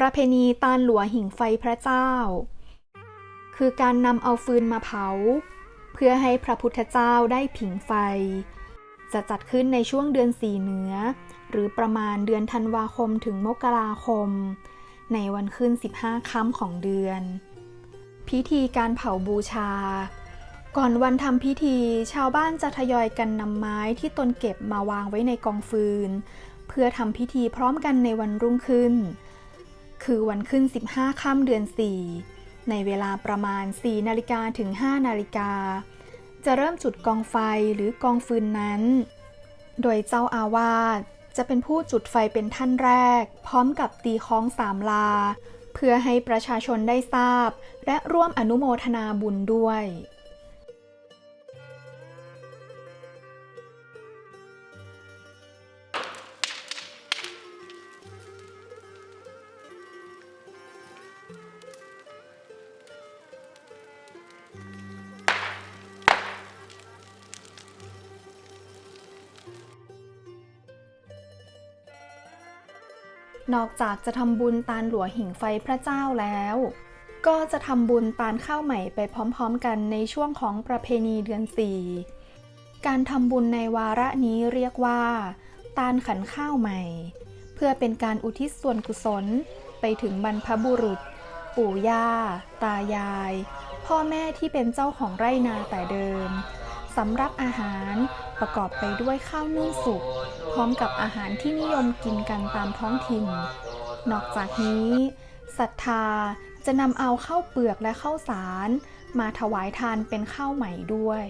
ประเพณีตาลหลัวหิ่งไฟพระเจ้า คือการนำเอาฟืนมาเผา เพื่อให้พระพุทธเจ้าได้ผิงไฟ จะจัดขึ้นในช่วงเดือนสี่เหนือ หรือประมาณเดือนธันวาคมถึงมกราคม ในวันขึ้น 15ค่ำของเดือน พิธีการเผาบูชา ก่อนวันทำพิธีชาวบ้านจะทยอยกันนำไม้ที่ตนเก็บมาวางไว้ในกองฟืน เพื่อทำพิธีพร้อมกันในวันรุ่งขึ้น คือวันขึ้น 15 ค่ำเดือน 4 ในเวลาประมาณ 4 นาฬิกาถึง 5 นาฬิกา จะเริ่มจุดกองไฟหรือกองฟืนนั้น โดยเจ้าอาวาสจะเป็นผู้จุดไฟเป็นท่านแรก พร้อมกับตีค้องสามลา เพื่อให้ประชาชนได้ทราบ และร่วมอนุโมทนาบุญด้วย นอกจากจะทำบุญตาลหลัวหิ่งไฟพระเจ้าแล้ว ก็จะทำบุญตาลข้าวใหม่ไปพร้อมๆกันในช่วงของประเพณีเดือนสี่การทำบุญในวาระนี้เรียกว่า ตาลขันข้าวใหม่ เพื่อเป็นการอุทิศส่วนกุศลไปถึงบรรพบุรุษ ปู่ย่า ตายาย พ่อแม่ที่เป็นเจ้าของไร่นาแต่เดิมสำหรับอาหารประกอบไปด้วยข้าวนึ่งสุก พร้อมกับอาหารที่นิยมกินกันตามท้องถิ่น นอกจากนี้ศรัทธาจะนำเอาข้าวเปลือกและข้าวสาร มาถวายทานเป็นข้าวใหม่ด้วย